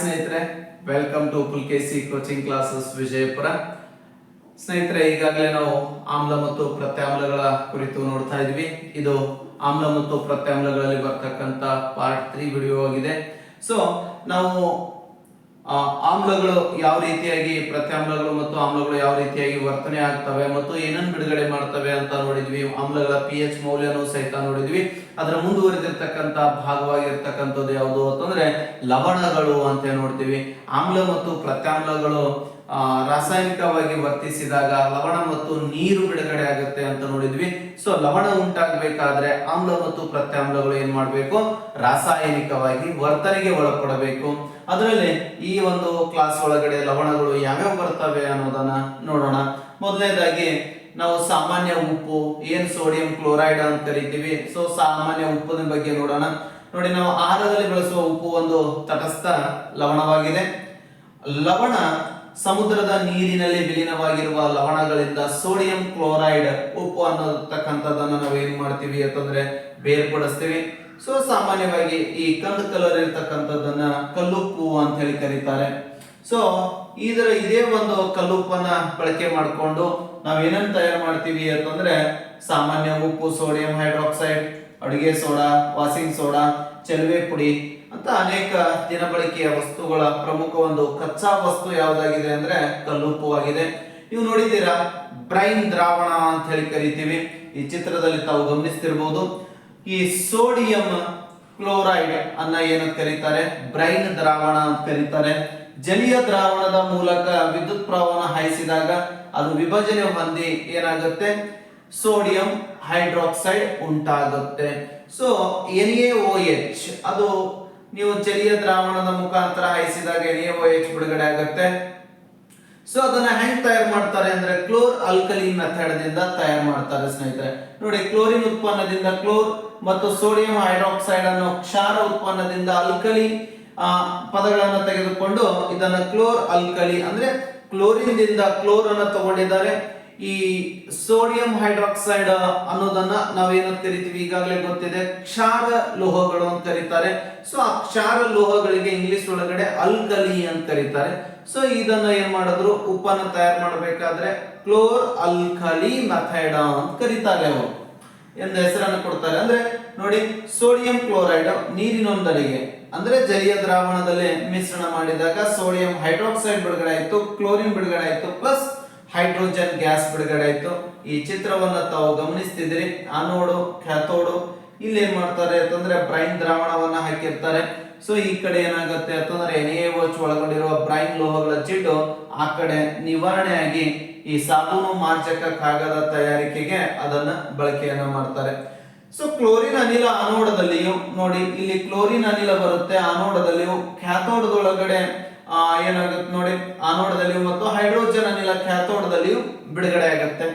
ಸ್ನೇಹಿತರೆ welcome to Pulakeshi coaching classes Vijayapura. ಸ್ನೇಹಿತರೆ, ಈಗಾಗಲೇ ನಾವು ಆಮ್ಲ ಮತ್ತು ಪ್ರತ್ಯಾಮ್ಲಗಳ ಕುರಿತು ನೋಡ್ತಾ ಇದ್ವಿ. ಇದು ಆಮ್ಲ ಮತ್ತು ಪ್ರತ್ಯಾಮ್ಲಗಳಲ್ಲಿ ಬರ್ತಕ್ಕಂತ ಪಾರ್ಟ್ ತ್ರೀ ವಿಡಿಯೋ ಆಗಿದೆ. ಸೊ ನಾವು ಆಮ್ಲಗಳು ಯಾವ ರೀತಿಯಾಗಿ, ಪ್ರತ್ಯಾಮ್ಲಗಳು ಮತ್ತು ಆಮ್ಲಗಳು ಯಾವ ರೀತಿಯಾಗಿ ವರ್ತನೆ ಆಗ್ತವೆ ಮತ್ತು ಏನನ್ನು ಬಿಡುಗಡೆ ಮಾಡ್ತವೆ ಅಂತ ನೋಡಿದ್ವಿ. ಆಮ್ಲಗಳ ಪಿ ಎಚ್ ಮೌಲ್ಯನೂ ಸಹಿತ ನೋಡಿದ್ವಿ. ಅದರ ಮುಂದುವರೆದಿರ್ತಕ್ಕಂಥ ಭಾಗವಾಗಿರ್ತಕ್ಕಂಥದ್ದು ಯಾವುದು ಅಂತಂದ್ರೆ ಲವಣಗಳು ಅಂತ ನೋಡ್ತೀವಿ. ಆಮ್ಲ ಮತ್ತು ಪ್ರತ್ಯಾಮ್ಲಗಳು ರಾಸಾಯನಿಕವಾಗಿ ವರ್ತಿಸಿದಾಗ ಲವಣ ಮತ್ತು ನೀರು ಬಿಡುಗಡೆ ಆಗುತ್ತೆ ಅಂತ ನೋಡಿದ್ವಿ. ಸೊ ಲವಣ ಉಂಟಾಗಬೇಕಾದ್ರೆ ಆಮ್ಲ ಮತ್ತು ಪ್ರತ್ಯಾಮ್ಲಗಳು ಏನ್ ಮಾಡಬೇಕು? ರಾಸಾಯನಿಕವಾಗಿ ವರ್ತನೆಗೆ ಒಳಪಡಬೇಕು. ಅದರಲ್ಲಿ ಈ ಒಂದು ಕ್ಲಾಸ್ ಒಳಗಡೆ ಲವಣಗಳು ಯಾವ್ಯಾವ ಬರ್ತವೆ ಅನ್ನೋದನ್ನ ನೋಡೋಣ. ಮೊದಲನೇದಾಗಿ ನಾವು ಸಾಮಾನ್ಯ ಉಪ್ಪು, ಏನ್ ಸೋಡಿಯಂ ಕ್ಲೋರೈಡ್ ಅಂತ ಕರಿತೀವಿ. ಸೊ ಸಾಮಾನ್ಯ ಉಪ್ಪಿನ ಬಗ್ಗೆ ನೋಡೋಣ. ನೋಡಿ, ನಾವು ಆಹಾರದಲ್ಲಿ ಬಳಸುವ ಉಪ್ಪು ಒಂದು ತಟಸ್ಥ ಲವಣವಾಗಿದೆ. ಲವಣ ಸಮುದ್ರದ ನೀರಿನಲ್ಲಿ ವಿಲೀನವಾಗಿರುವ ಲವಣಗಳಿಂದ ಸೋಡಿಯಂ ಕ್ಲೋರೈಡ್ ಉಪ್ಪು ಅನ್ನತಕ್ಕಂಥದ್ದನ್ನು ನಾವು ಏನ್ ಮಾಡ್ತೀವಿ ಅಂತಂದ್ರೆ ಬೇರ್ಪಡಿಸ್ತೀವಿ. ಸೊ, ಸಾಮಾನ್ಯವಾಗಿ ಈ ಕಂದು ಕಲರ್ ಇರ್ತಕ್ಕಂಥದ್ದನ್ನ ಕಲ್ಲುಪ್ಪು ಅಂತ ಹೇಳಿ ಕರೀತಾರೆ. ಸೊ ಇದರ ಇದೇ ಒಂದು ಕಲ್ಲುಪ್ಪನ್ನ ಬಳಕೆ ಮಾಡಿಕೊಂಡು ನಾವ್ ಏನನ್ನ ತಯಾರು ಮಾಡ್ತೀವಿ ಅಂತಂದ್ರೆ ಸಾಮಾನ್ಯ ಉಪ್ಪು ಸೋಡಿಯಂ ಹೈಡ್ರಾಕ್ಸೈಡ್, ಅಡುಗೆ ಸೋಡಾ, ವಾಸಿಂಗ್ ಸೋಡಾ, ಚೆಲುವೆ ಪುಡಿ ಅಂತ ಅನೇಕ ದಿನಬಳಕೆಯ ವಸ್ತುಗಳ ಪ್ರಮುಖ ಒಂದು ಕಚ್ಚಾ ವಸ್ತು ಯಾವುದಾಗಿದೆ ಅಂದ್ರೆ ಕಲ್ಲುಪ್ಪು ಆಗಿದೆ. ನೀವು ನೋಡಿದ್ದೀರಾ? ಬ್ರೈನ್ ದ್ರಾವಣ ಅಂತ ಹೇಳಿ ಕರಿತೀವಿ. ಈ ಚಿತ್ರದಲ್ಲಿ ತಾವು ಗಮನಿಸ್ತಿರ್ಬೋದು. ಈ ಸೋಡಿಯಂ ಕ್ಲೋರೈಡ್ ಅನ್ನ ಏನಂತ ಕರೀತಾರೆ? ಬ್ರೈನ್ ದ್ರಾವಣ ಅಂತ ಕರೀತಾರೆ. ಜಲೀಯ ದ್ರಾವಣದ ಮೂಲಕ ವಿದ್ಯುತ್ ಪ್ರವಾಹನ ಹಾಯಿಸಿದಾಗ ಅದು ವಿಭಜನೆ ಹೊಂದಿ ಏನಾಗುತ್ತೆ? ಸೋಡಿಯಂ ಹೈಡ್ರಾಕ್ಸೈಡ್ ಉಂಟಾಗುತ್ತೆ. So N A O H ಅದು ನೀವು ಜಲೀಯ ದ್ರಾವಣದ ಮುಖಾಂತರ ಹಾಯಿಸಿದಾಗ ಎನ್ ಎ ಓ ಎಚ್ ಬಿಡುಗಡೆ ಆಗುತ್ತೆ. ಸೊ ಅದನ್ನ ಹೆಂಗ್ ತಯಾರು ಮಾಡ್ತಾರೆ ಅಂದ್ರೆ ಕ್ಲೋರ್ ಅಲ್ಕಲಿ ಮೆಥಡ್ ದಿಂದ ತಯಾರು ಮಾಡ್ತಾರೆ ಸ್ನೇಹಿತರೆ. ನೋಡಿ, ಕ್ಲೋರಿನ್ ಉತ್ಪನ್ನದಿಂದ ಕ್ಲೋರ್ ಮತ್ತು ಸೋಡಿಯಂ ಹೈಡ್ರಾಕ್ಸೈಡ್ ಅನ್ನು ಕ್ಷಾರ ಉತ್ಪನ್ನದಿಂದ ಅಲ್ಕಲಿ ಪದಗಳನ್ನು ತೆಗೆದುಕೊಂಡು ಇದನ್ನ ಕ್ಲೋರ್ ಅಲ್ಕಲಿ ಅಂದ್ರೆ ಕ್ಲೋರಿನ್ ದಿಂದ ಕ್ಲೋರ್ ಅನ್ನು ತಗೊಂಡಿದ್ದಾರೆ. ಈ ಸೋಡಿಯಂ ಹೈಡ್ರಾಕ್ಸೈಡ್ ಅನ್ನೋದನ್ನ ನಾವೇನಂತ ಕರಿತೀವಿ? ಈಗಾಗಲೇ ಗೊತ್ತಿದೆ. ಕ್ಷಾರ ಲೋಹಗಳು ಅಂತ ಕರೀತಾರೆ. ಸೊ ಆ ಕ್ಷಾರ ಲೋಹಗಳಿಗೆ ಇಂಗ್ಲಿಷ್ ಒಳಗಡೆ ಅಲ್ಕಲಿ ಅಂತ ಕರೀತಾರೆ. ಸೊ ಇದನ್ನ ಏನ್ ಮಾಡಿದ್ರು? ಉಪ್ಪನ್ನ ತಯಾರು ಮಾಡಬೇಕಾದ್ರೆ ಕ್ಲೋರ್ ಅಲ್ಕಲಿ ಮೆಥಡ್ ಅಂತ ಕರೀತಾರೆ ಅವರು. ಎಂದ ಹೆಸರನ್ನು ಕೊಡ್ತಾರೆ. ಅಂದ್ರೆ ನೋಡಿ, ಸೋಡಿಯಂ ಕ್ಲೋರೈಡ್ ನೀರಿನೊಂದರಿಗೆ, ಅಂದ್ರೆ ಜಲೀಯ ದ್ರಾವಣದಲ್ಲಿ ಮಿಶ್ರಣ ಮಾಡಿದಾಗ ಸೋಡಿಯಂ ಹೈಡ್ರಾಕ್ಸೈಡ್ ಬಿಡುಗಡೆ ಆಯಿತು, ಕ್ಲೋರಿನ್ ಬಿಡುಗಡೆ ಆಯಿತು, ಪ್ಲಸ್ ಹೈಡ್ರೋಜನ್ ಗ್ಯಾಸ್ ಬಿಡುಗಡೆ ಆಯಿತು. ಈ ಚಿತ್ರವನ್ನ ತಾವು ಗಮನಿಸ್ತಿದ್ರಿ ಆನೋಡು ಕ್ಯಾಥೋಡು ಇಲ್ಲಿ ಏನ್ ಮಾಡ್ತಾರೆ ಅಂತಂದ್ರೆ ಬ್ರೈನ್ ದ್ರಾವಣವನ್ನ ಹಾಕಿರ್ತಾರೆ. ಸೊ ಈ ಕಡೆ ಏನಾಗುತ್ತೆ ಅಂತಂದ್ರೆ ಎನ್ ಒಳಗೊಂಡಿರುವ ಬ್ರೈನ್ ಲೋಹಗಳ ಚಿಟ್ಟು ಆ ಕಡೆ ನಿವಾರಣೆಯಾಗಿ ಈ ಸಾಬೂನು ಮಾರ್ಜಕ ಕಾಗದ ತಯಾರಿಕೆಗೆ ಅದನ್ನ ಬಳಕೆಯನ್ನ ಮಾಡ್ತಾರೆ. ಸೊ ಕ್ಲೋರಿನ್ ಅನಿಲ ಅನೋಡದಲ್ಲಿಯೂ ನೋಡಿ, ಇಲ್ಲಿ ಕ್ಲೋರಿನ್ ಅನಿಲ ಬರುತ್ತೆ. ಅನೋಡದಲ್ಲಿಯೂ ಕ್ಯಾಥೋಡದೊಳಗಡೆ ಏನಾಗುತ್ತೆ ನೋಡಿ ಆನೋಡದಲ್ಲಿಯೂ ಮತ್ತು ಹೈಡ್ರೋಜನ್ ಅನಿಲ ಕ್ಯಾಥೋಡದಲ್ಲಿಯೂ ಬಿಡುಗಡೆ ಆಗುತ್ತೆ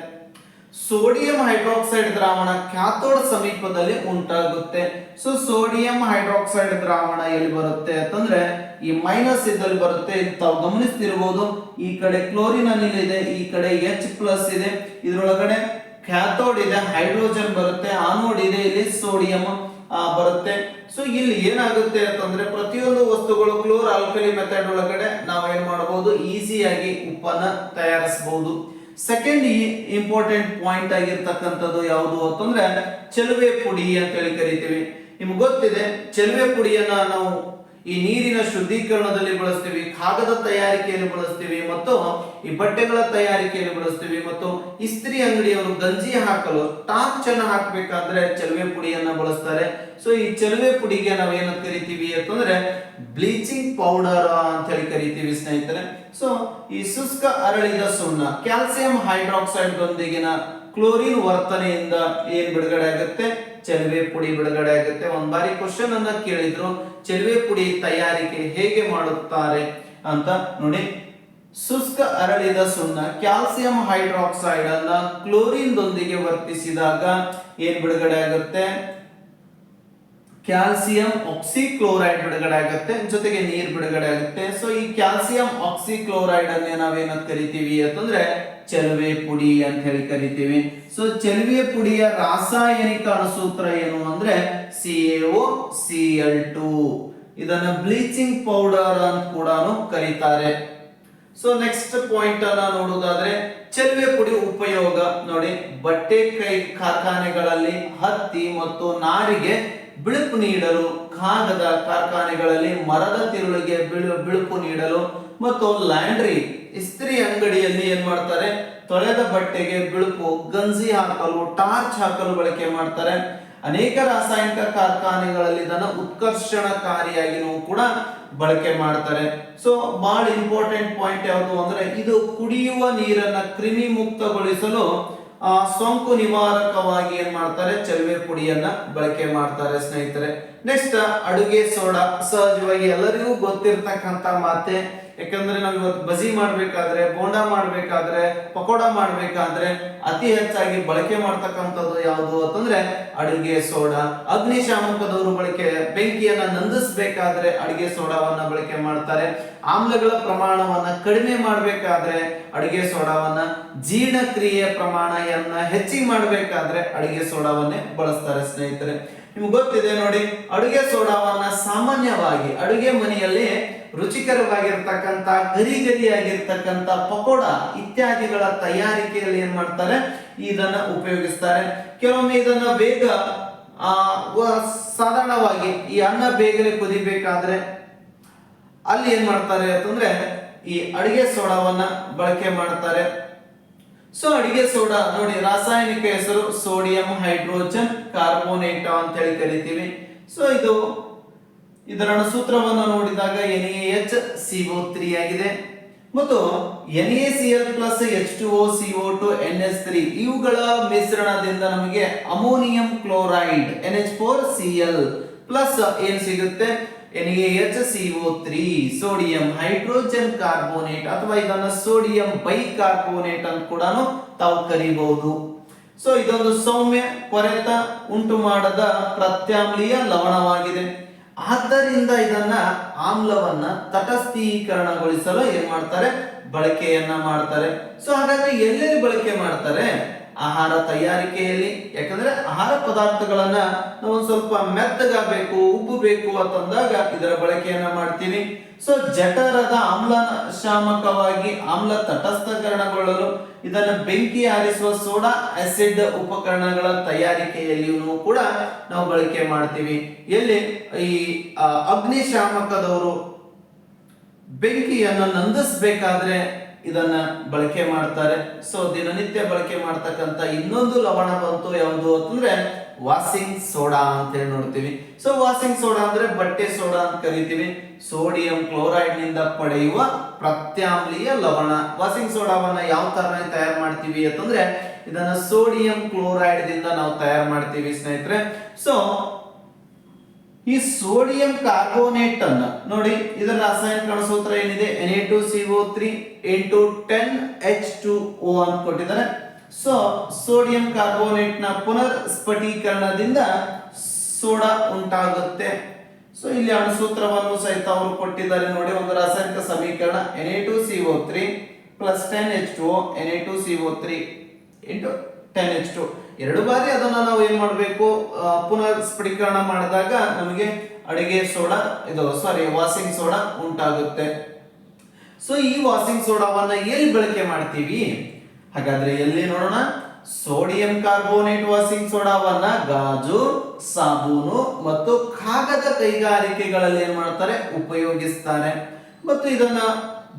ಸೋಡಿಯಂ ಹೈಡ್ರಾಕ್ಸೈಡ್ ದ್ರಾವಣ ಕ್ಯಾಥೋಡ್ ಸಮೀಪದಲ್ಲಿ ಉಂಟಾಗುತ್ತೆ. ಸೊ ಸೋಡಿಯಂ ಹೈಡ್ರಾಕ್ಸೈಡ್ ದ್ರಾವಣ ಎಲ್ಲಿ ಬರುತ್ತೆ ಅಂತಂದ್ರೆ, ಈ ಮೈನಸ್ ಇದ್ದಲ್ಲಿ ಬರುತ್ತೆ. ತಾವು ಗಮನಿಸ್ತಿರ್ಬೋದು, ಈ ಕಡೆ ಕ್ಲೋರಿನ್ ಅನಿಲ್ ಇದೆ, ಈ ಕಡೆ ಎಚ್ ಪ್ಲಸ್ ಇದೆ. ಇದರೊಳಗಡೆ ಕ್ಯಾಥೋಡ್ ಇದೆ ಹೈಡ್ರೋಜನ್ ಬರುತ್ತೆ. ಆನೋಡ್ ಇದೆ, ಇಲ್ಲಿ ಸೋಡಿಯಂ ಬರುತ್ತೆ. ಸೊ ಇಲ್ಲಿ ಏನಾಗುತ್ತೆ ಅಂತಂದ್ರೆ ಪ್ರತಿಯೊಂದು ವಸ್ತುಗಳು ಕ್ಲೋರ್ ಆಲ್ಕಲಿ ಮೆಥಡ್ ಒಳಗಡೆ ನಾವು ಏನ್ ಮಾಡಬಹುದು ಈಸಿಯಾಗಿ ಉಪ್ಪನ್ನ ತಯಾರಿಸಬಹುದು ಸೆಕೆಂಡ್ ಇಂಪಾರ್ಟೆಂಟ್ ಪಾಯಿಂಟ್ ಆಗಿರ್ತಕ್ಕಂಥದ್ದು ಯಾವುದು ಅಂತಂದ್ರೆ, ಚೆಲುವೆ ಪುಡಿ ಅಂತ ಹೇಳಿ ಕರಿತೀವಿ. ನಿಮ್ಗೆ ಗೊತ್ತಿದೆ, ಚೆಲುವೆ ಪುಡಿಯನ್ನ ನಾವು ಈ ನೀರಿನ ಶುದ್ಧೀಕರಣದಲ್ಲಿ ಬಳಸ್ತೀವಿ, ಕಾಗದ ತಯಾರಿಕೆಯಲ್ಲಿ ಬಳಸ್ತೀವಿ, ಮತ್ತು ಈ ಬಟ್ಟೆಗಳ ತಯಾರಿಕೆಯಲ್ಲಿ ಬಳಸ್ತೀವಿ, ಮತ್ತು ಇಸ್ತ್ರಿ ಅಂಗಡಿಯವರು ಗಂಜಿ ಹಾಕಲು ಟಾಕ್ ಚೆನ್ನ ಹಾಕಬೇಕಾದ್ರೆ ಚೆಲುವೆ ಪುಡಿಯನ್ನ ಬಳಸ್ತಾರೆ. ಸೊ ಈ ಚೆಲುವೆ ಪುಡಿಗೆ ನಾವು ಏನಂತ ಕರಿತೀವಿ ಅಂತಂದ್ರೆ ಬ್ಲೀಚಿಂಗ್ ಪೌಡರ್ ಅಂತ ಹೇಳಿ ಕರಿತೀವಿ ಸ್ನೇಹಿತರೆ. ಸೊ ಈ ಶುಷ್ಕ ಅರಳಿದ ಸುಣ್ಣ, ಕ್ಯಾಲ್ಸಿಯಂ ಹೈಡ್ರಾಕ್ಸೈಡ್ ದೊಂದಿಗಿನ ಕ್ಲೋರಿನ್ ವರ್ತನೆಯಿಂದ ಏನ್ ಬಿಡುಗಡೆ ಆಗುತ್ತೆ? ಚೆಲುವೆ ಪುಡಿ ಬಿಡುಗಡೆ ಆಗುತ್ತೆ. ಒಂದ್ ಬಾರಿ ಕ್ವಶನ್ ಅನ್ನ ಕೇಳಿದ್ರು, ಚೆಲುವೆ ಪುಡಿ ತಯಾರಿಕೆ ಹೇಗೆ ಮಾಡುತ್ತಾರೆ ಅಂತ ನೋಡಿ. ಶುಷ್ಕ ಅರಳಿದ ಸುಣ್ಣ, ಕ್ಯಾಲ್ಸಿಯಂ ಹೈಡ್ರಾಕ್ಸೈಡ್ ಅನ್ನ ಕ್ಲೋರಿನ್ ದೊಂದಿಗೆ ವರ್ತಿಸಿದಾಗ ಏನ್ ಬಿಡುಗಡೆ ಆಗುತ್ತೆ? ಕ್ಯಾಲ್ಸಿಯಂ ಆಕ್ಸಿಕ್ಲೋರೈಡ್ ಬಿಡುಗಡೆ ಆಗುತ್ತೆ ಜೊತೆಗೆ ನೀರು ಬಿಡುಗಡೆ ಆಗುತ್ತೆ ಸೊ ಈ ಕ್ಯಾಲ್ಸಿಯಂ ಆಕ್ಸಿಕ್ಲೋರೈಡ್ ಅನ್ನೇ ನಾವೇನಂತ ಕರಿತೀವಿ ಅಂತಂದ್ರೆ ಚೆಲುವೆ ಪುಡಿ ಅಂತ ಹೇಳಿ ಕರಿತೀವಿ. ಸೊ ಚೆಲುವೆ ಪುಡಿಯ ರಾಸಾಯನಿಕ ಅಣುಸೂತ್ರ ಏನು ಅಂದ್ರೆ C A C L two ಇದನ್ನ ಬ್ಲೀಚಿಂಗ್ ಪೌಡರ್ ಅಂತ ಕೂಡ ಕರೀತಾರೆ. ಸೊ ನೆಕ್ಸ್ಟ್ ಪಾಯಿಂಟ್ ಅನ್ನ ನೋಡೋದಾದ್ರೆ ಚೆಲುವೆ ಪುಡಿ ಉಪಯೋಗ. ನೋಡಿ, ಬಟ್ಟೆ ಕೈ ಕಾರ್ಖಾನೆಗಳಲ್ಲಿ ಹತ್ತಿ ಮತ್ತು ನಾರಿಗೆ ಬಿಳುಪು ನೀಡಲು ಕಾಗದ ಕಾರ್ಖಾನೆಗಳಲ್ಲಿ ಮರದ ತಿರುಳಿಗೆ ಬಿಳು, ಬಿಳುಪು ನೀಡಲು ಮತ್ತು ಲ್ಯಾಂಡ್ರಿ, ಇಸ್ತ್ರಿ ಅಂಗಡಿಯಲ್ಲಿ ಏನ್ ಮಾಡ್ತಾರೆ? ತೊಳೆದ ಬಟ್ಟೆಗೆ ಬಿಳುಪು, ಗಂಜಿ ಹಾಕಲು, ಟಾರ್ಚ್ ಹಾಕಲು ಬಳಕೆ ಮಾಡ್ತಾರೆ. ಅನೇಕ ರಾಸಾಯನಿಕ ಕಾರ್ಖಾನೆಗಳಲ್ಲಿ ಇದನ್ನ ಉತ್ಕರ್ಷಣಕಾರಿಯಾಗಿನೂ ಕೂಡ ಬಳಕೆ ಮಾಡ್ತಾರೆ. ಸೊ ಬಹಳ ಇಂಪಾರ್ಟೆಂಟ್ ಪಾಯಿಂಟ್ ಯಾವುದು ಅಂದ್ರೆ ಇದು ಕುಡಿಯುವ ನೀರನ್ನ ಕ್ರಿಮಿ ಮುಕ್ತಗೊಳಿಸಲು ಸೋಂಕು ನಿವಾರಕವಾಗಿ ಏನ್ ಮಾಡ್ತಾರೆ? ಚಲುವೆ ಪುಡಿಯನ್ನ ಬಳಕೆ ಮಾಡ್ತಾರೆ ಸ್ನೇಹಿತರೆ. ನೆಕ್ಸ್ಟ್ ಅಡುಗೆ ಸೋಡಾ. ಸಹಜವಾಗಿ ಎಲ್ಲರಿಗೂ ಗೊತ್ತಿರ್ತಕ್ಕಂಥ ಮಾತೆ ಯಾಕಂದ್ರೆ ನಾವು ಇವತ್ತು ಬಜಿ ಮಾಡಬೇಕಾದ್ರೆ, ಬೋಂಡಾ ಮಾಡಬೇಕಾದ್ರೆ, ಪಕೋಡ ಮಾಡಬೇಕಾದ್ರೆ ಅತಿ ಹೆಚ್ಚಾಗಿ ಬಳಕೆ ಮಾಡ್ತಕ್ಕಂಥದ್ದು ಯಾವುದು ಅಂತಂದ್ರೆ ಅಡುಗೆ ಸೋಡಾ. ಅಗ್ನಿಶಾಮಕದವರು ಬಳಕೆ, ಬೆಂಕಿಯನ್ನ ನಂದಿಸ್ಬೇಕಾದ್ರೆ ಅಡುಗೆ ಸೋಡಾವನ್ನ ಬಳಕೆ ಮಾಡ್ತಾರೆ. ಆಮ್ಲಗಳ ಪ್ರಮಾಣವನ್ನ ಕಡಿಮೆ ಮಾಡಬೇಕಾದ್ರೆ ಅಡುಗೆ ಸೋಡಾವನ್ನ, ಜೀರ್ಣಕ್ರಿಯೆ ಪ್ರಮಾಣವನ್ನ ಹೆಚ್ಚಿಗೆ ಮಾಡಬೇಕಾದ್ರೆ ಅಡುಗೆ ಸೋಡಾವನ್ನೇ ಬಳಸ್ತಾರೆ ಸ್ನೇಹಿತರೆ. ನಿಮ್ಗೆ ಗೊತ್ತಿದೆ ನೋಡಿ, ಅಡುಗೆ ಸೋಡಾವನ್ನ ಸಾಮಾನ್ಯವಾಗಿ, ಅಡುಗೆ ಮನೆಯಲ್ಲಿ ರುಚಿಕರವಾಗಿರ್ತಕ್ಕಂಥ ಗರಿ ಗರಿಯಾಗಿರ್ತಕ್ಕಂಥ ಪಕೋಡ ಇತ್ಯಾದಿಗಳ ತಯಾರಿಕೆಯಲ್ಲಿ ಏನ್ ಮಾಡ್ತಾರೆ, ಇದನ್ನ ಉಪಯೋಗಿಸ್ತಾರೆ. ಕೆಲವೊಮ್ಮೆ ಇದನ್ನ ಬೇಗ, ಆ ಸಾಧಾರಣವಾಗಿ ಈ ಅನ್ನ ಬೇಗನೆ ಕುದಿಬೇಕಾದ್ರೆ ಅಲ್ಲಿ ಏನ್ ಮಾಡ್ತಾರೆ ಅಂತಂದ್ರೆ, ಈ ಅಡಿಗೆ ಸೋಡಾವನ್ನ ಬಳಕೆ ಮಾಡ್ತಾರೆ. ಸೊ, ಅಡಿಗೆ ಸೋಡಾ, ನೋಡಿ, ರಾಸಾಯನಿಕ ಹೆಸರು ಸೋಡಿಯಂ, ಹೈಡ್ರೋಜನ್, ಕಾರ್ಬೋನೇಟ ಅಂತ ಹೇಳಿ ಕರಿತೀವಿ. ಸೊ, ಇದು ಇದರ ಸೂತ್ರವನ್ನು ನೋಡಿದಾಗ N A H O three ಆಗಿದೆ. ಮತ್ತು N A C L plus H two O C O two N S three ಇವುಗಳ ಮಿಶ್ರಣದಿಂದ ನಮಗೆ ammonium chloride N H four C L plus ಏನ್ ಸಿಗುತ್ತೆ? N A H C O three sodium hydrogen carbonate ಅಥವಾ ಇದನ್ನ sodium bicarbonate ಅಂತ ಕೂಡ ತಾವು ಕರಿಬಹುದು. ಸೊ ಇದೊಂದು ಸೌಮ್ಯ ಕೊರೆತ ಉಂಟು ಮಾಡದ ಪ್ರತ್ಯಾಮ್ಲೀಯ ಲವಣವಾಗಿದೆ. ಆದ್ದರಿಂದ ಇದನ್ನ ಆಮ್ಲವನ್ನ ತಟಸ್ಥೀಕರಣಗೊಳಿಸಲು ಏನ್ ಮಾಡ್ತಾರೆ? ಬಳಕೆಯನ್ನ ಮಾಡ್ತಾರೆ. ಸೊ ಹಾಗಾದ್ರೆ ಎಲ್ಲೆಲ್ಲಿ ಬಳಕೆ ಮಾಡ್ತಾರೆ? ಆಹಾರ ತಯಾರಿಕೆಯಲ್ಲಿ, ಯಾಕಂದ್ರೆ ಆಹಾರ ಪದಾರ್ಥಗಳನ್ನ ನಾವು ಸ್ವಲ್ಪ ಮೆತ್ತಗಾಗಬೇಕು ಉಬ್ಬು ಬೇಕು ಅಂತಂದಾಗ ಇದರ ಬಳಕೆಯನ್ನ ಮಾಡ್ತೀವಿ. ಸೊ ಜಠರದ ಆಮ್ಲಶಾಮಕವಾಗಿ ಆಮ್ಲ ತಟಸ್ಥಕರಣಗೊಳ್ಳಲು ಇದನ್ನ ಬೆಂಕಿ ಆರಿಸುವ ಸೋಡಾ ಆಸಿಡ್ ಉಪಕರಣಗಳ ತಯಾರಿಕೆಯಲ್ಲಿಯೂ ಕೂಡ ನಾವು ಬಳಕೆ ಮಾಡ್ತೀವಿ. ಎಲ್ಲಿ? ಈ ಅಗ್ನಿಶಾಮಕದವರು ಬೆಂಕಿಯನ್ನು ನಂದಿಸ್ಬೇಕಾದ್ರೆ ಇದನ್ನ ಬಳಕೆ ಮಾಡ್ತಾರೆ. ಸೊ ದಿನನಿತ್ಯ ಬಳಕೆ ಮಾಡ್ತಕ್ಕಂಥ ಇನ್ನೊಂದು ಲವಣ ಬಂತು ಯಾವುದು ಅಂತಂದ್ರೆ ವಾಸಿಂಗ್ ಸೋಡಾ ಅಂತ ಹೇಳಿ ನೋಡ್ತೀವಿ. ಸೊ ವಾಷಿಂಗ್ ಸೋಡಾ ಅಂದ್ರೆ ಬಟ್ಟೆ ಸೋಡಾ ಅಂತ ಕರಿತೀವಿ. ಸೋಡಿಯಂ ಕ್ಲೋರೈಡ್ನಿಂದ ಪಡೆಯುವ ಪ್ರತ್ಯಾಮ್ಲೀಯ ಲವಣ. ವಾಷಿಂಗ್ ಸೋಡಾವನ್ನ ಯಾವ ತರ ತಯಾರು ಮಾಡ್ತೀವಿ ಅಂತಂದ್ರೆ ಇದನ್ನ ಸೋಡಿಯಂ ಕ್ಲೋರೈಡ್ ದಿಂದ ನಾವು ತಯಾರು ಮಾಡ್ತೀವಿ ಸ್ನೇಹಿತರೆ. ಸೊ ಈ ಸೋಡಿಯಂ ಕಾರ್ಬೋನೇಟ್ ಅನ್ನ ನೋಡಿ, ಇದರ ರಾಸಾಯನಿಕ ಸೂತ್ರ ಏನಿದೆ? N A two C O three into ten H two O ಅಂತ ಕೊಟ್ಟಿದ್ದಾರೆ. ಸೊ ಸೋಡಿಯಂ ಕಾರ್ಬೋನೇಟ್ನ ಪುನರ್ ಸ್ಫಟೀಕರಣದಿಂದ ಸೋಡಾ ಉಂಟಾಗುತ್ತೆ. ಸೊ ಇಲ್ಲಿ ಅಣುಸೂತ್ರವನ್ನು ಸಹಿತ ಅವರು ಕೊಟ್ಟಿದ್ದಾರೆ ನೋಡಿ, ಒಂದು ರಾಸಾಯನಿಕ ಸಮೀಕರಣ N A two C O three plus ten H two N A two C O three into ten H two ಎರಡು ಬಾರಿ ಅದನ್ನ ನಾವು ಏನ್ ಮಾಡಬೇಕು? ಪುನರ್ ಸ್ಫಟಿಕರಣ ಮಾಡಿದಾಗ ನಮಗೆ ಅಡಿಗೆ ಸೋಡಾ ಇದು ಸಾರಿ ವಾಷಿಂಗ್ ಸೋಡಾ ಉಂಟಾಗುತ್ತೆ. ಸೊ ಈ ವಾಷಿಂಗ್ ಸೋಡಾವನ್ನ ಎಲ್ಲಿ ಬಳಕೆ ಮಾಡ್ತೀವಿ? ಹಾಗಾದ್ರೆ ಎಲ್ಲಿ ನೋಡೋಣ? ಸೋಡಿಯಂ ಕಾರ್ಬೋನೇಟ್ ವಾಷಿಂಗ್ ಸೋಡಾವನ್ನ ಗಾಜು, ಸಾಬೂನು ಮತ್ತು ಕಾಗದ ಕೈಗಾರಿಕೆಗಳಲ್ಲಿ ಏನ್ ಮಾಡ್ತಾರೆ? ಉಪಯೋಗಿಸ್ತಾರೆ. ಮತ್ತು ಇದನ್ನ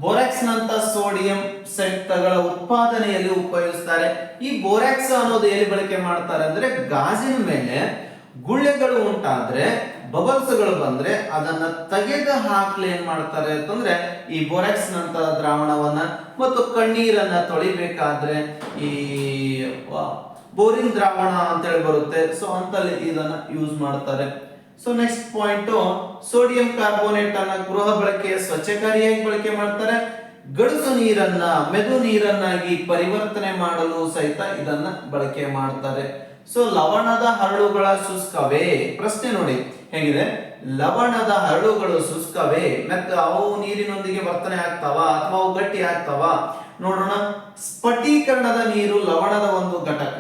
ಬೋರಾಕ್ಸ್ ನಂತ ಸೋಡಿಯಂ ಸಂಯುಕ್ತಗಳ ಉತ್ಪಾದನೆಯಲ್ಲಿ ಉಪಯೋಗಿಸ್ತಾರೆ. ಈ ಬೋರಾಕ್ಸ್ ಅನ್ನೋದು ಎಲ್ಲಿ ಬಳಕೆ ಮಾಡ್ತಾರೆ ಅಂದ್ರೆ ಗಾಜಿನ ಮೇಲೆ ಗುಳ್ಳೆಗಳು ಉಂಟಾದ್ರೆ, ಬಬಲ್ಸ್ಗಳು ಬಂದ್ರೆ ಅದನ್ನ ತೆಗೆದು ಹಾಕ್ಲಿ ಏನ್ ಮಾಡ್ತಾರೆ ಅಂತಂದ್ರೆ ಈ ಬೋರಾಕ್ಸ್ ನಂತ ದ್ರಾವಣವನ್ನ ಮತ್ತು ಕಣ್ಣೀರನ್ನ ತೊಳಿಬೇಕಾದ್ರೆ ಈ ಬೋರಿನ್ ದ್ರಾವಣ ಅಂತೇಳಿ ಬರುತ್ತೆ. ಸೊ ಅಂತಲ್ಲಿ ಇದನ್ನ ಯೂಸ್ ಮಾಡ್ತಾರೆ. So next point sodium carbonate ಅನ್ನ ಗೃಹ ಬಳಕೆ, ಸ್ವಚ್ಛಕಾರಿಯಾಗಿ ಬಳಕೆ ಮಾಡ್ತಾರೆ. ಗಡುಸು ನೀರನ್ನ, ಮೆದು ನೀರನ್ನಾಗಿ ಪರಿವರ್ತನೆ ಮಾಡಲು ಸಹಿತ ಇದನ್ನ ಬಳಕೆ ಮಾಡ್ತಾರೆ. ಸೊ ಲವಣದ ಹರಳುಗಳ ಶುಷ್ಕವೇ? ಪ್ರಶ್ನೆ ನೋಡಿ, ಹೇಗಿದೆ? ಲವಣದ ಹರಳುಗಳು ಶುಷ್ಕವೇ? ಮತ್ತೆ ಅವು ನೀರಿನೊಂದಿಗೆ ವರ್ತನೆ ಆಗ್ತಾವ ಅಥವಾ ಅವು ಗಟ್ಟಿ ಆಗ್ತಾವ? ನೋಡೋಣ. ಸ್ಫಟೀಕರಣದ ನೀರು ಲವಣದ ಒಂದು ಘಟಕ.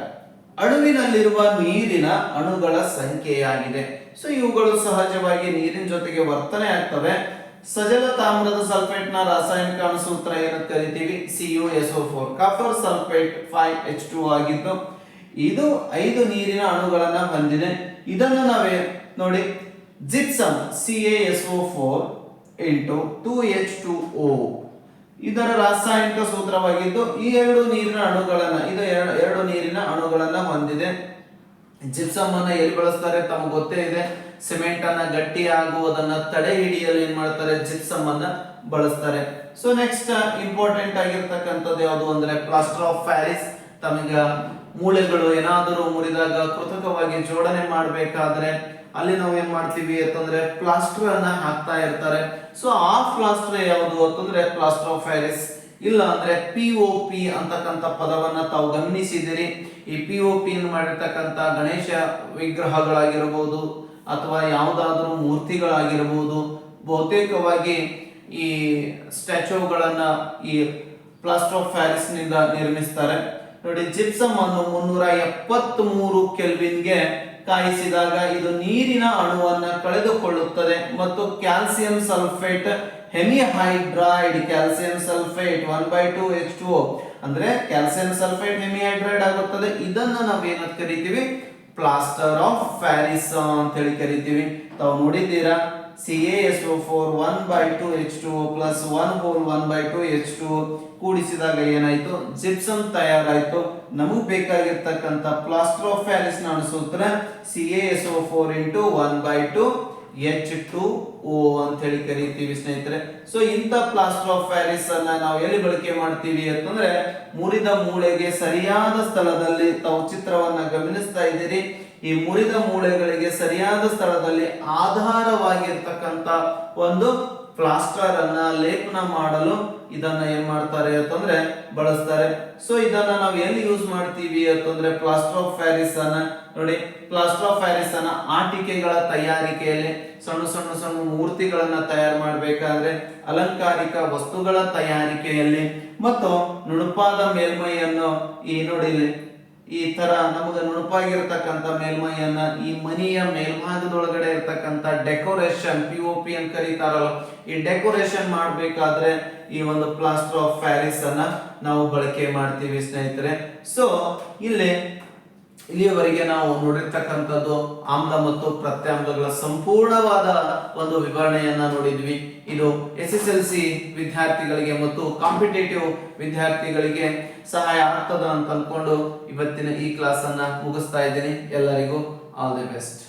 ಅಣುವಿನಲ್ಲಿರುವ ನೀರಿನ ಅಣುಗಳ ಸಂಖ್ಯೆಯಾಗಿದೆ. ಸೊ ಇವುಗಳು ಸಹಜವಾಗಿ ನೀರಿನ ಜೊತೆಗೆ ವರ್ತನೆ ಆಗ್ತವೆ. ಸಜಲ ತಾಮ್ರದ ಸಲ್ಫೇಟ್ನ ರಾಸಾಯನಿಕ ಅಣುಸೂತ್ರ ಏನಂತ ಕರಿತೀವಿ? C U S O four copper sulphate five H two ಆಗಿದ್ದು, ಇದು ಐದು ನೀರಿನ ಅಣುಗಳನ್ನ ಹೊಂದಿದೆ. ಇದನ್ನು ನಾವೇ ನೋಡಿ. Gypsum C S O four into two H two O ಇದರ ರಾಸಾಯನಿಕ ಸೂತ್ರವಾಗಿದ್ದು, ಈ ಎರಡು ನೀರಿನ ಅಣುಗಳನ್ನು, ಇದು ಎರಡು ನೀರಿನ ಅಣುಗಳನ್ನು ಹೊಂದಿದೆ. ಜಿಪ್ಸಮ್ ಅನ್ನ ಎಲ್ಲಿ ಬಳಸ್ತಾರೆ ತಮಗೆ ಗೊತ್ತೇ ಇದೆ. ಸಿಮೆಂಟ್ ಅನ್ನ ಗಟ್ಟಿ ಆಗುವುದನ್ನ ತಡೆ ಹಿಡಿಯಲು ಏನ್ ಮಾಡ್ತಾರೆ? ಜಿಪ್ಸಮ್ ಅನ್ನ ಬಳಸ್ತಾರೆ. ಸೊ ನೆಕ್ಸ್ಟ್ ಇಂಪಾರ್ಟೆಂಟ್ ಆಗಿರ್ತಕ್ಕಂಥದ್ದು ಯಾವುದು ಅಂದ್ರೆ ಪ್ಲಾಸ್ಟರ್ ಆಫ್ ಪ್ಯಾರಿಸ್ ತಮಗೆ ಮೂಳೆಗಳು ಏನಾದರೂ ಮುರಿದಾಗ ಕೃತಕವಾಗಿ ಜೋಡಣೆ ಮಾಡಬೇಕಾದ್ರೆ ಅಲ್ಲಿ ನಾವು ಏನ್ ಮಾಡ್ತೀವಿ ಅಂತಂದ್ರೆ ಪ್ಲಾಸ್ಟರ್ ಅನ್ನ ಹಾಕ್ತಾ ಇರ್ತಾರೆ. ಸೊ ಆ ಪ್ಲಾಸ್ಟರ್ ಯಾವುದು ಅಂತಂದ್ರೆ ಪ್ಲಾಸ್ಟರ್ ಆಫ್ ಪ್ಯಾರಿಸ್ ಇಲ್ಲ ಅಂದ್ರೆ ಪಿ ಒ ಪಿ ಅಂತಕ್ಕಂಥ ಪದವನ್ನ ತಾವು ಗಮನಿಸಿದಿರಿ ಈ ಪಿ ಒ ಪಿ ಮಾಡಿರ್ತಕ್ಕಂಥ ಗಣೇಶ ವಿಗ್ರಹಗಳಾಗಿರಬಹುದು ಅಥವಾ ಯಾವುದಾದ್ರೂ ಮೂರ್ತಿಗಳಾಗಿರಬಹುದು ಬಹುತೇಕವಾಗಿ ಈ ಸ್ಟ್ಯಾಚ್ಯೂಗಳನ್ನ ಈ ಪ್ಲಾಸ್ಟರ್ ಆಫ್ ಪ್ಯಾರಿಸ್ನಿಂದ ನಿರ್ಮಿಸ್ತಾರೆ. ನೋಡಿ, ಜಿಪ್ಸಮ್ ಅನ್ನು ಮುನ್ನೂರ ಎಪ್ಪತ್ತ್ ಮೂರು ಕೆಲ್ವಿನ್ಗೆ ಕಾಯಿಸಿದಾಗ ಇದು ನೀರಿನ ಅಣುವನ್ನ ಕಳೆದುಕೊಳ್ಳುತ್ತದೆ ಮತ್ತು calcium sulphate hemihydride calcium sulphate one by two H two ಅಂದ್ರೆ ಕ್ಯಾಲ್ಸಿಯಂ ಸಲ್ಫೇಟ್ ಹೆಮಿಹೈಡ್ರೈಡ್ ಆಗುತ್ತದೆ. ಇದನ್ನ ನಾವು ಏನಂತ ಕರಿತೀವಿ? ಪ್ಲಾಸ್ಟರ್ ಆಫ್ ಪ್ಯಾರಿಸ್ ಅಂತ ಹೇಳಿ ಕರಿತೀವಿ. ತಾವು ನೋಡಿದ್ದೀರಾ? C S O four one by two H two plus one whole one by two H two ಕೂಡಿಸಿದಾಗ ಏನಾಯ್ತು? ಜಿಪ್ಸಮ್ ತಯಾರಾಯ್ತು. ನಮಗ್ ಬೇಕಾಗಿರ್ತಕ್ಕಂತ ಪ್ಲಾಸ್ಟರ್ ಆಫ್ ಪ್ಯಾರಿಸ್ನ ಸೂತ್ರ C S O four into one by two H two O ಅಂತ ಹೇಳಿ ಕರಿತೀವಿ ಸ್ನೇಹಿತರೆ. ಸೊ ಇಂಥ ಪ್ಲಾಸ್ಟರ್ ಆಫ್ ಪ್ಯಾರಿಸ್ ಅನ್ನ ನಾವು ಎಲ್ಲಿ ಬಳಕೆ ಮಾಡ್ತೀವಿ ಅಂತಂದ್ರೆ, ಮುರಿದ ಮೂಳೆಗೆ ಸರಿಯಾದ ಸ್ಥಳದಲ್ಲಿ ತಾವು ಚಿತ್ರವನ್ನ ಗಮನಿಸ್ತಾ ಇದ್ದೀರಿ. ಈ ಮುರಿದ ಮೂಳೆಗಳಿಗೆ ಸರಿಯಾದ ಸ್ಥಳದಲ್ಲಿ ಆಧಾರವಾಗಿರ್ತಕ್ಕಂಥ ಒಂದು ಪ್ಲಾಸ್ಟರ್ ಅನ್ನ ಲೇಪನ ಮಾಡಲು ಇದನ್ನ ಏನ್ ಮಾಡ್ತಾರೆ ಅಂತಂದ್ರೆ ಬಳಸ್ತಾರೆ. ಸೊ ಇದನ್ನ ನಾವು ಎಲ್ಲಿ ಯೂಸ್ ಮಾಡ್ತೀವಿ ಅಂತಂದ್ರೆ ಪ್ಲಾಸ್ಟರ್ ಆಫ್ ಪ್ಯಾರಿಸ್ ಅನ್ನ ನೋಡಿ ಪ್ಲಾಸ್ಟರ್ ಆಫ್ ಪ್ಯಾರಿಸ್ ಅನ್ನ ಆಟಿಕೆಗಳ ತಯಾರಿಕೆಯಲ್ಲಿ ಸಣ್ಣ ಸಣ್ಣ ಸಣ್ಣ ಮೂರ್ತಿಗಳನ್ನ ತಯಾರು ಮಾಡಬೇಕಾದ್ರೆ ಅಲಂಕಾರಿಕ ವಸ್ತುಗಳ ತಯಾರಿಕೆಯಲ್ಲಿ. ಮತ್ತು ನುಣುಪಾದ ಮೇಲ್ಮೈಯನ್ನು ಈ ನೋಡಿ ಈ ತರ ನಮಗೆ ನುಣುಪಾಗಿರ್ತಕ್ಕಂಥ ಮೇಲ್ಮೈಯನ್ನ ಈ ಮನೆಯ ಮೇಲ್ಭಾಗದೊಳಗಡೆ ಇರ್ತಕ್ಕಂಥ ಡೆಕೋರೇಷನ್ ಪಿ ಒ ಪಿ ಅಂತ ಕರೀತಾರಲ್ಲ, ಈ ಡೆಕೋರೇಷನ್ ಮಾಡಬೇಕಾದ್ರೆ ಈ ಒಂದು ಪ್ಲಾಸ್ಟರ್ ಆಫ್ ಪ್ಯಾರಿಸ್ ಅನ್ನ ನಾವು ಬಳಕೆ ಮಾಡ್ತೀವಿ ಸ್ನೇಹಿತರೆ. ಸೊ ಇಲ್ಲಿ, ಇಲ್ಲಿಯವರೆಗೆ ನಾವು ನೋಡಿರ್ತಕ್ಕಂಥದ್ದು ಆಮ್ಲ ಮತ್ತು ಪ್ರತ್ಯಾಮ್ಲಗಳ ಸಂಪೂರ್ಣವಾದ ಒಂದು ವಿವರಣೆಯನ್ನ ನೋಡಿದ್ವಿ. ಇದು ಎಸ್ ಎಸ್ ಎಲ್ ಸಿ ವಿದ್ಯಾರ್ಥಿಗಳಿಗೆ ಮತ್ತು ಕಾಂಪಿಟೇಟಿವ್ ವಿದ್ಯಾರ್ಥಿಗಳಿಗೆ ಸಹಾಯ ಆಗ್ತದ ಅಂತ ಅನ್ಕೊಂಡು ಇವತ್ತಿನ ಈ ಕ್ಲಾಸನ್ನು ಮುಗಿಸ್ತಾ ಇದ್ದೀನಿ. ಎಲ್ಲರಿಗೂ ಆಲ್ ದಿ ಬೆಸ್ಟ್